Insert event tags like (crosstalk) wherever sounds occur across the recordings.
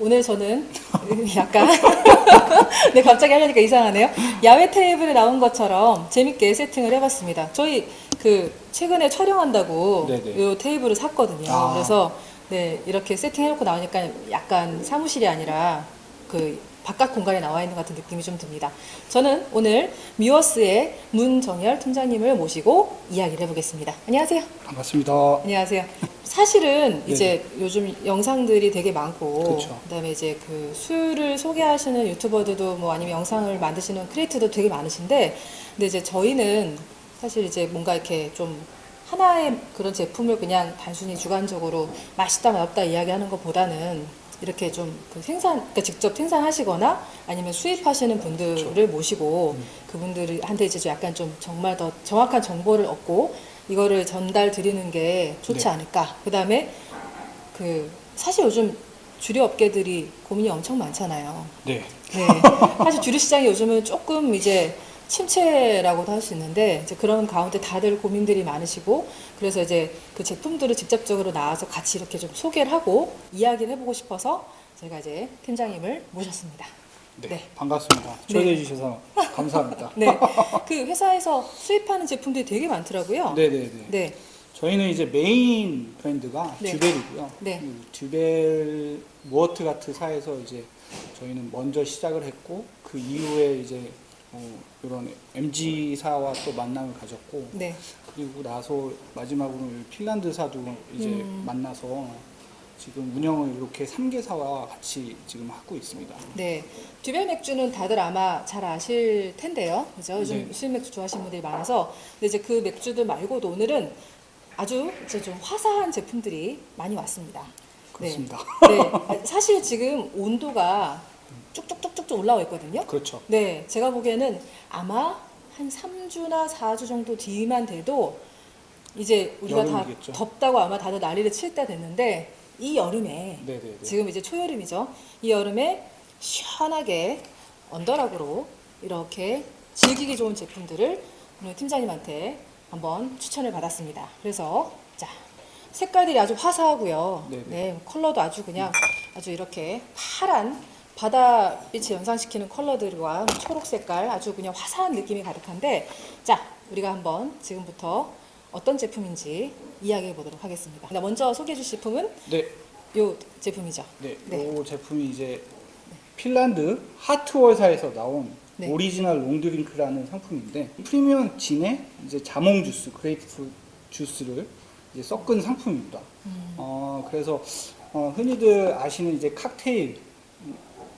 오늘 저는 (laughs) 약간 (laughs) 네 갑자기 하려니까 이상하네요. 야외 테이블에 나온 것처럼 재밌게 세팅을 해봤습니다. 저희 그 최근에 촬영한다고 네네. 요 테이블을 샀거든요. 아. 그래서 네 이렇게 세팅해놓고 나오니까 약간 사무실이 아니라 그 바깥 공간에 나와 있는 것 같은 느낌이 좀 듭니다. 저는 오늘 미워스의 문정열 팀장님을 모시고 이야기를 해보겠습니다. 안녕하세요. 반갑습니다. 안녕하세요. 사실은. (laughs) 이제 요즘 영상들이 되게 많고 그쵸. 그다음에 이제 그 술을 소개하시는 유튜버들도 뭐 아니면 영상을 만드시는 크리에이터도 되게 많으신데 근데 이제 저희는 사실 이제 뭔가 이렇게 좀 하나의 그런 제품을 그냥 단순히 주관적으로 맛있다 맛없다 이야기하는 것보다는 이렇게 좀 그 생산 그러니까 직접 생산하시거나 아니면 수입하시는 분들을 모시고 그분들한테 이제 좀 약간 좀 정말 더 정확한 정보를 얻고 이거를 전달 드리는 게 좋지 네. 않을까. 그 다음에 그 사실 요즘 주류 업계들이 고민이 엄청 많잖아요. 네. 네. 사실 주류 시장이 요즘은 조금 이제 침체라고도 할 수 있는데 이제 그런 가운데 다들 고민들이 많으시고 그래서 이제 그 제품들을 직접적으로 나와서 같이 이렇게 좀 소개를 하고 이야기를 해보고 싶어서 제가 이제 팀장님을 모셨습니다. 네. 네. 반갑습니다. 초대해 주셔서 감사합니다. (laughs) 네. 그 회사에서 수입하는 제품들이 되게 많더라고요. 네 네네. 네. 저희는 이제 메인 브랜드가 네. 듀벨이고요. 네. 음, 듀벨 무어트 같은 사에서 이제 저희는 먼저 시작을 했고 그 이후에 이제 어, 이런 MG사와 또 만남을 가졌고 네. 그리고 나서 마지막으로 핀란드사도 이제 음. 만나서 지금 운영을 이렇게 3개사와 같이 지금 하고 있습니다. 네. 듀벨 맥주는 다들 아마 잘 아실 텐데요. 그죠? 요즘 네. 수입 맥주 좋아하시는 분들이 많아서. 근데 이제 그 맥주들 말고도 오늘은 아주 이제 좀 화사한 제품들이 많이 왔습니다. 그렇습니다. 네. 네. 사실 지금 온도가 쭉쭉쭉쭉 올라와 있거든요. 그렇죠. 네. 제가 보기에는 아마 한 3주나 4주 정도 뒤만 돼도 이제 우리가 여름이겠죠. 다 덥다고 아마 다들 난리를 칠 때 됐는데 이 여름에 네네네. 지금 이제 초여름이죠. 이 여름에 시원하게 언더락으로 이렇게 즐기기 좋은 제품들을 오늘 팀장님한테 한번 추천을 받았습니다. 그래서 자 색깔들이 아주 화사하고요. 네네. 네, 컬러도 아주 그냥 아주 이렇게 파란 바다빛을 연상시키는 컬러들과 초록 색깔 아주 그냥 화사한 느낌이 가득한데 자 우리가 한번 지금부터 어떤 제품인지 이야기해 보도록 하겠습니다. 먼저 소개해 주실 제품은 네. 이 제품이죠. 네, 네. 이 제품이 이제 핀란드 하트월사에서 나온 네. 오리지널 롱드링크라는 상품인데 프리미엄 진의 이제 자몽 주스, 그레이프프루트 주스를 이제 섞은 상품입니다. 음. 어, 그래서 어, 흔히들 아시는 이제 칵테일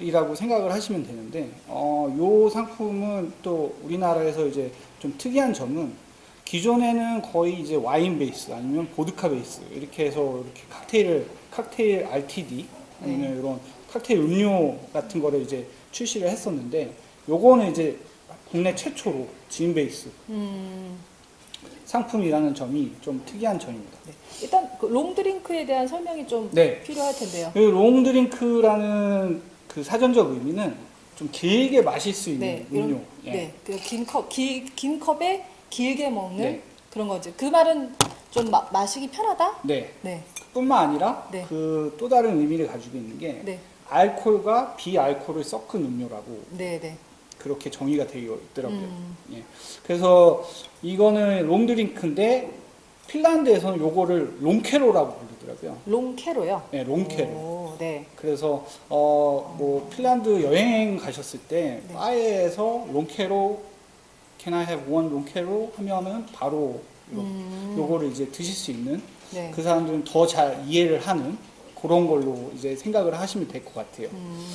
이라고 생각을 하시면 되는데 어, 요 상품은 또 우리나라에서 이제 좀 특이한 점은 기존에는 거의 이제 와인 베이스 아니면 보드카 베이스 이렇게 해서 이렇게 칵테일을 칵테일 RTD 아니면 이런 칵테일 음료 같은 거를 이제 출시를 했었는데 요거는 이제 국내 최초로 진 베이스 음, 상품이라는 점이 좀 특이한 점입니다. 네. 일단 그 롱드링크에 대한 설명이 좀 네. 필요할 텐데요. 이 롱드링크라는 그 사전적 의미는 좀 길게 마실 수 있는 네, 음료. 이런, 예. 네, 그긴 컵, 길, 긴 컵에 길게 먹는 네. 그런 거지. 그 말은 좀 마, 마시기 편하다. 네. 네, 뿐만 아니라 네. 그또 다른 의미를 가지고 있는 게 네, 알코올과 비알코올을 섞은 음료라고 네, 네. 그렇게 정의가 되어 있더라고요. 음, 예. 그래서 이거는 롱드링크인데 핀란드에서는 요거를 롱케로라고 부르더라고요. 롱캐로요. 네, 롱케로. 오, 네. 그래서 어 뭐 핀란드 여행 가셨을 때 네. 바에서 롱케로 Can I have one 롱케로 하면은 바로 요, 음, 요거를 이제 드실 수 있는 네. 그 사람들은 더 잘 이해를 하는 그런 걸로 이제 생각을 하시면 될 것 같아요. 음,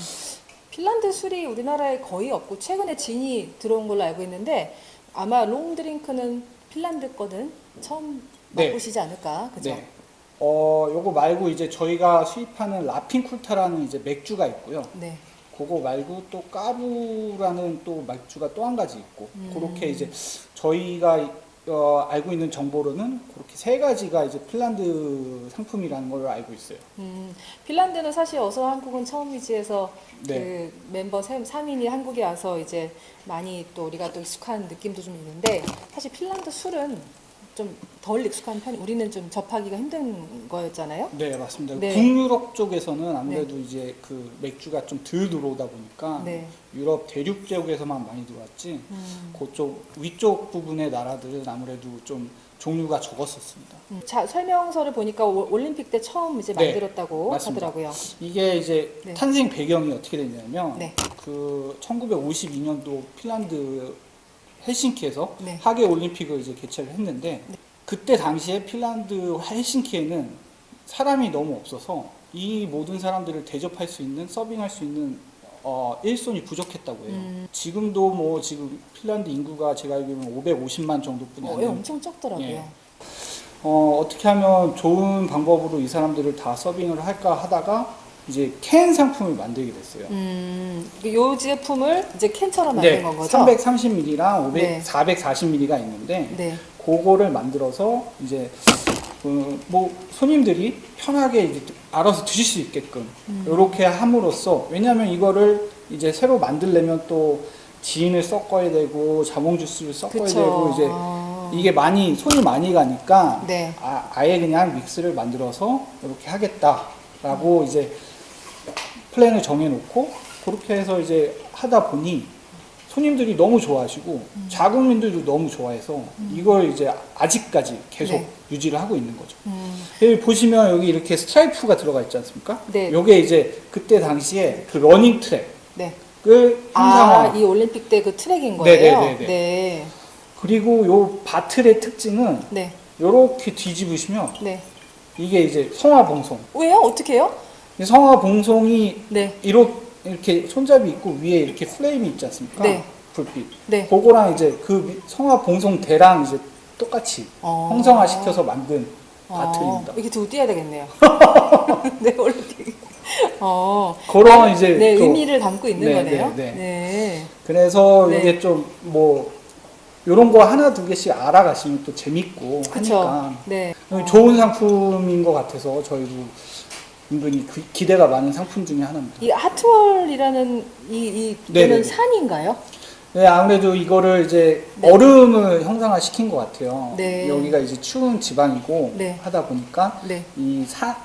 핀란드 술이 우리나라에 거의 없고 최근에 진이 들어온 걸로 알고 있는데 아마 롱드링크는 핀란드 거는 처음 네. 맛보시지 않을까, 그죠? 네. 어 요거 말고 이제 저희가 수입하는 라핀 쿨타라는 이제 맥주가 있고요. 네. 그거 말고 또 까부라는 또 맥주가 또 한 가지 있고 음. 그렇게 이제 저희가 어, 알고 있는 정보로는 그렇게 세 가지가 이제 핀란드 상품이라는 걸로 알고 있어요. 음, 핀란드는 사실 어서 한국은 처음이지에서 네. 그 멤버 3인이 한국에 와서 이제 많이 또 우리가 또 익숙한 느낌도 좀 있는데 사실 핀란드 술은 좀 덜 익숙한 편, 우리는 좀 접하기가 힘든 거였잖아요. 네, 맞습니다. 네. 북유럽 쪽에서는 아무래도 이제 그 맥주가 좀 덜 들어오다 보니까 네. 유럽 대륙 지역에서만 많이 들어왔지 음. 그쪽 위쪽 부분의 나라들은 아무래도 좀 종류가 적었었습니다. 음. 자 설명서를 보니까 오- 올림픽 때 처음 이제 네, 만들었다고 맞습니다. 하더라고요. 이게 이제 네. 탄생 배경이 어떻게 되냐면 네. 그 1952년도 핀란드 헬싱키에서 네. 하계 올림픽을 이제 개최를 했는데 그때 당시에 핀란드 헬싱키에는 사람이 너무 없어서 이 모든 사람들을 대접할 수 있는 서빙할 수 있는 어, 일손이 부족했다고 해요. 음. 지금도 뭐 지금 핀란드 인구가 제가 알기로는 550만 정도뿐이 어, 안 예, 엄청 적더라고요. 예. 어, 어떻게 하면 좋은 방법으로 이 사람들을 다 서빙을 할까 하다가 이제 캔 상품을 만들게 됐어요. 음, 요 제품을 이제 캔처럼 만든 네, 건 거죠? 330ml랑 500, 네. 440ml가 있는데 네. 그거를 만들어서 이제 그, 뭐 손님들이 편하게 이제 알아서 드실 수 있게끔 음. 이렇게 함으로써 왜냐하면 이거를 이제 새로 만들려면 또 지인을 섞어야 되고 자몽 주스를 섞어야 그쵸. 되고 이제 아. 이게 많이 손이 많이 가니까 네. 아, 아예 그냥 믹스를 만들어서 이렇게 하겠다라고 이제 플랜을 정해놓고 그렇게 해서 이제 하다 보니 손님들이 너무 좋아하시고 음. 자국민들도 너무 좋아해서 이걸 이제 아직까지 계속 네. 유지를 하고 있는 거죠. 음, 여기 보시면 여기 이렇게 스트라이프가 들어가 있지 않습니까? 네. 요게 이제 그때 당시에 그 러닝 트랙을 네. 아, 이 올림픽 때 그 트랙인 네, 거예요? 네, 네, 네. 네. 그리고 요 바틀의 특징은 네. 요렇게 뒤집으시면 네. 이게 이제 성화봉송. 왜요? 어떻게 해요? 이 성화 봉송이 네. 이렇게, 이렇게 손잡이 있고 위에 이렇게 플레임이 있지 않습니까? 네. 불빛. 네. 그거랑 이제 그 성화 봉송 대랑 이제 똑같이 어. 형상화 시켜서 만든 어, 바틀입니다. 이렇게 두고 뛰어야 되겠네요. (laughs) 네, 올림픽. 어. 그런 이제 네, 또- 의미를 담고 있는 네, 거네요. 네, 네. 네. 그래서 네. 이게 좀뭐 요런 거 하나 두 개씩 알아가시면 또 재밌고 그쵸. 하니까 네. 어. 좋은 상품인 것 같아서 저희도 은근히 그- 기대가 많은 상품 중에 하나입니다. 이 하트월이라는 이, 이 네, 이거는. 산인가요? 네, 아무래도 이거를 이제 네. 얼음을 형상화 시킨 것 같아요. 네. 여기가 이제 추운 지방이고 네. 하다 보니까 네. 이 산,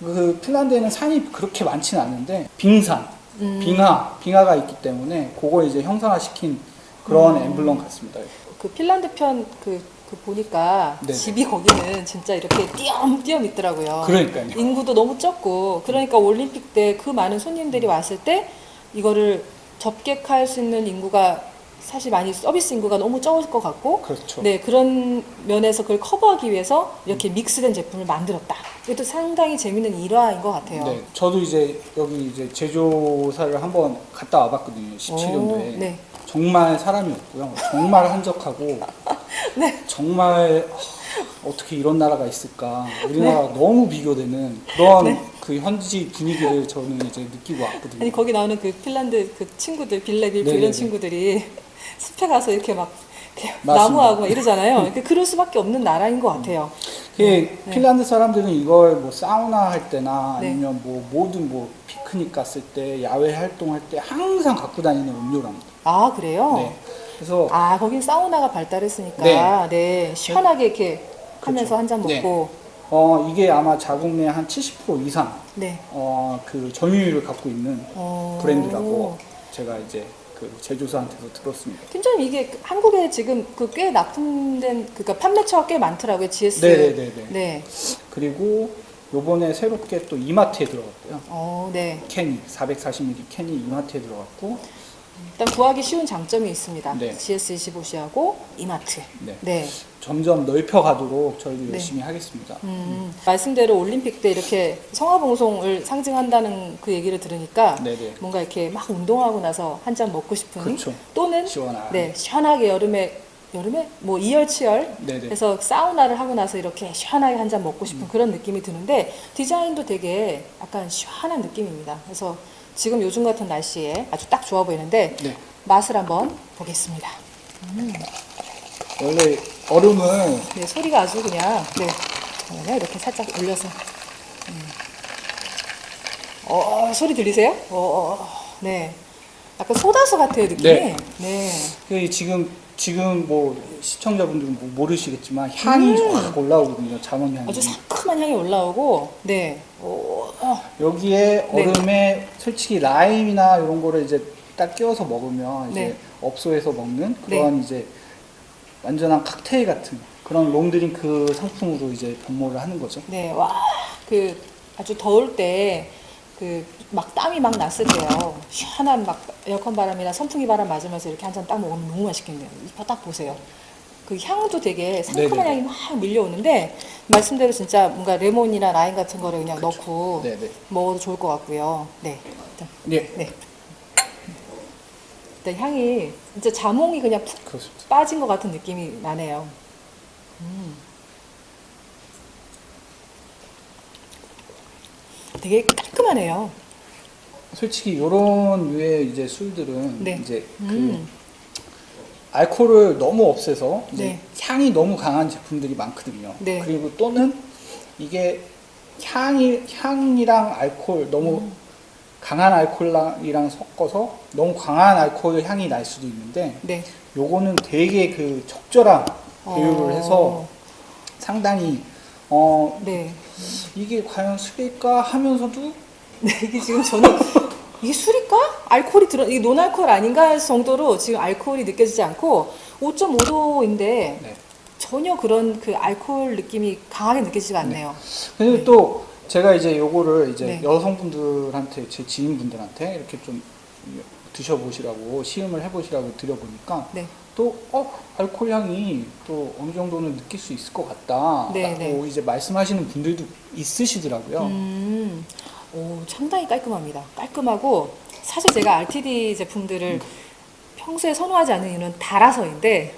그 핀란드에는 산이 그렇게 많지는 않은데 빙산, 음. 빙하, 빙하가 있기 때문에 그걸 이제 형상화 시킨 그런 음. 엠블럼 같습니다. 그 핀란드 편 그 그 보니까 네네. 집이 거기는 진짜 이렇게 띄엄띄엄 있더라고요. 그러니까요. 인구도 너무 적고 그러니까 올림픽 때 그 많은 손님들이 왔을 때 이거를 접객할 수 있는 인구가 사실 많이 서비스 인구가 너무 적을 것 같고 그렇죠. 네 그런 면에서 그걸 커버하기 위해서 이렇게 믹스된 제품을 만들었다. 이것도 상당히 재밌는 일화인 것 같아요. 네, 저도 이제 여기 이제 제조사를 한번 갔다 와봤거든요. 17년도에. 오, 네. 정말 사람이 없고요. 정말 한적하고 (laughs) 네. 정말 하, 어떻게 이런 나라가 있을까? 우리나라가 너무 비교되는 그런 네. 그 현지 분위기를 저는 이제 느끼고 왔거든요. 아니 거기 나오는 그 핀란드 그 친구들 네네네. 이런 친구들이 (laughs) 숲에 가서 이렇게 막. 나무하고 막 이러잖아요. 그러니까 그럴 수밖에 없는 나라인 것 같아요. 그 네. 핀란드 사람들은 이걸 뭐 사우나 할 때나 네. 아니면 뭐 모든 뭐 피크닉 갔을 때 야외 활동할 때 항상 갖고 다니는 음료랍니다. 아 그래요? 네. 그래서 아 거긴 사우나가 발달했으니까 네. 네, 시원하게 이렇게 하면서 그렇죠. 한 잔 네. 먹고 어 이게 아마 자국 내 한 70% 이상 네. 어 그 점유율을 갖고 있는 어. 브랜드라고 제가 이제 그 제조사한테서 들었습니다. 팀장님 이게 그 한국에 지금 그 꽤 납품된 그러니까 판매처가 꽤 많더라고요. GS. 네네네네. 네. 그리고 요번에 새롭게 또 이마트에 들어갔고요. 어, 네. 캔이 440ml 캔이 이마트에 들어갔고 일단 구하기 쉬운 장점이 있습니다. 네. GS25시하고 이마트. 네. 네. 점점 넓혀가도록 저희도 네. 열심히 하겠습니다. 음, 말씀대로 올림픽 때 이렇게 성화봉송을 상징한다는 그 얘기를 들으니까 네네. 뭔가 이렇게 막 운동하고 나서 한 잔 먹고 싶은 그렇죠. 또는 시원하게. 네 시원하게 여름에 여름에 뭐 이열치열 네네. 해서 사우나를 하고 나서 이렇게 시원하게 한 잔 먹고 음. 싶은 그런 느낌이 드는데 디자인도 되게 약간 시원한 느낌입니다. 그래서 지금 요즘 같은 날씨에 아주 딱 좋아 보이는데 네. 맛을 한번 보겠습니다. 원래 얼음을 네, 소리가 아주 그냥 네 이렇게 살짝 올려서 음. 어 소리 들리세요? 어, 어, 어, 네 약간 소다수 같아요 느낌이 네. 네. 그 지금 지금 뭐 시청자분들은 뭐 모르시겠지만 향이 음. 확 올라오거든요. 자몽 향이. 아주 상큼한 향이 올라오고, 네. 오, 어, 여기에 네. 얼음에 솔직히 라임이나 이런 거를 이제 딱 끼워서 먹으면 이제 네. 업소에서 먹는 그런 이제 완전한 칵테일 같은 그런 롱드링크 상품으로 이제 변모를 하는 거죠. 네. 와, 그 아주 더울 때, 그 막 땀이 막 났을 때요. 시원한 막 에어컨 바람이나 선풍기 바람 맞으면서 이렇게 한 잔 딱 먹으면 너무 맛있겠네요. 이거 딱 보세요. 그 향도 되게 상큼한 네네. 향이 막 밀려오는데 말씀대로 진짜 뭔가 레몬이나 라임 같은 거를 그냥 넣고 네네. 먹어도 좋을 것 같고요. 네. 일단, 네. 네. 일단 향이 진짜 자몽이 그냥 푹 그렇습니다. 빠진 것 같은 느낌이 나네요. 음. 되게 깔끔하네요. 솔직히 이런 류의 이제 술들은 네. 이제 그 음. 알코올을 너무 없애서 네. 향이 너무 강한 제품들이 많거든요. 네. 그리고 또는 이게 향이 향이랑 알코올 너무 음. 강한 알코올이랑 섞어서 너무 강한 알코올 향이 날 수도 있는데 네. 요거는 되게 그 적절한 어. 해서 상당히 어 네. 이게 과연 술일까 하면서도 네, 이게 지금 저는 (laughs) 이게 술일까? 알코올이 들어 이게 논알코올 아닌가 할 정도로 지금 알코올이 느껴지지 않고 5.5도인데 네. 전혀 그런 그 알코올 느낌이 강하게 느껴지지가 않네요. 그리고 네. 또 제가 이제 요거를 이제 네. 여성분들한테 제 지인분들한테 이렇게 좀 드셔보시라고 시음을 해보시라고 드려보니까 네. 또 어, 알코올 향이 또 어느 정도는 느낄 수 있을 것 같다라고 네, 네. 이제 말씀하시는 분들도 있으시더라고요. 음, 오, 상당히 깔끔합니다. 깔끔하고 사실 제가 RTD 제품들을 평소에 선호하지 않는 이유는 달아서인데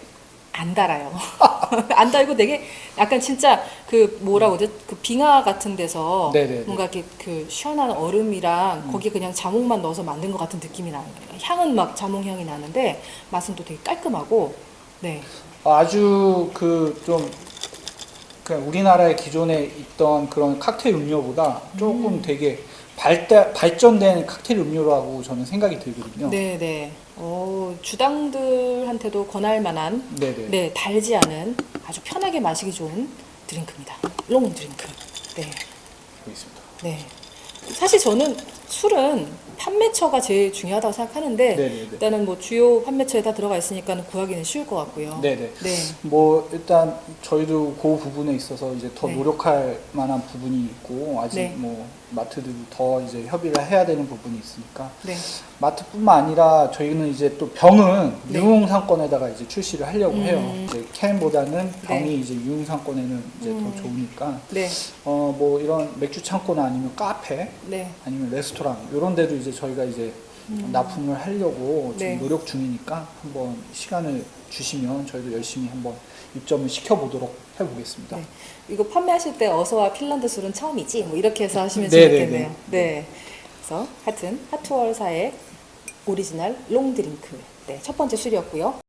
안 달아요. (laughs) 안 달고 되게 약간 진짜 그 뭐라고 하죠? 그 빙하 같은 데서 네네네. 뭔가 이렇게 그 시원한 얼음이랑 거기에 그냥 자몽만 넣어서 만든 것 같은 느낌이 나는 거예요. 향은 막 자몽 향이 나는데 맛은 또 되게 깔끔하고 네. 아주 그 좀 그냥 우리나라의 기존에 있던 그런 칵테일 음료보다 조금 음. 되게 발달, 발전된 칵테일 음료라고 저는 생각이 들거든요. 네, 네. 어, 주당들한테도 권할 만한 네네. 네, 달지 않은 아주 편하게 마시기 좋은 드링크입니다. 롱 드링크. 네, 여기 있습니다. 네. 사실 저는 술은 판매처가 제일 중요하다고 생각하는데 네네네. 일단은 뭐 주요 판매처에 다 들어가 있으니까 구하기는 쉬울 것 같고요. 네네. 네. 뭐 일단 저희도 그 부분에 있어서 이제 더 네. 노력할 만한 부분이 있고 아직 네. 뭐 마트들도 더 이제 협의를 해야 되는 부분이 있으니까 네. 마트뿐만 아니라 저희는 이제 또 병은 네. 유흥 상권에다가 이제 출시를 하려고 음. 해요. 이제 캔보다는 병이 네. 이제 유흥 상권에는 이제 음. 더 좋으니까 네. 어뭐 이런 맥주 창고나 아니면 카페 네. 아니면 레스토랑 이런 데도 이제 저희가 이제 납품을 하려고 지금 네. 노력 중이니까 한번 시간을 주시면 저희도 열심히 한번 입점을 시켜보도록 해보겠습니다. 네. 이거 판매하실 때 어서와 핀란드 술은 처음이지? 뭐 이렇게 해서 하시면 네, 재밌겠네요. 네, 네. 그래서 하여튼 하투월사의 오리지널 롱 드링크. 네, 첫 번째 술이었고요.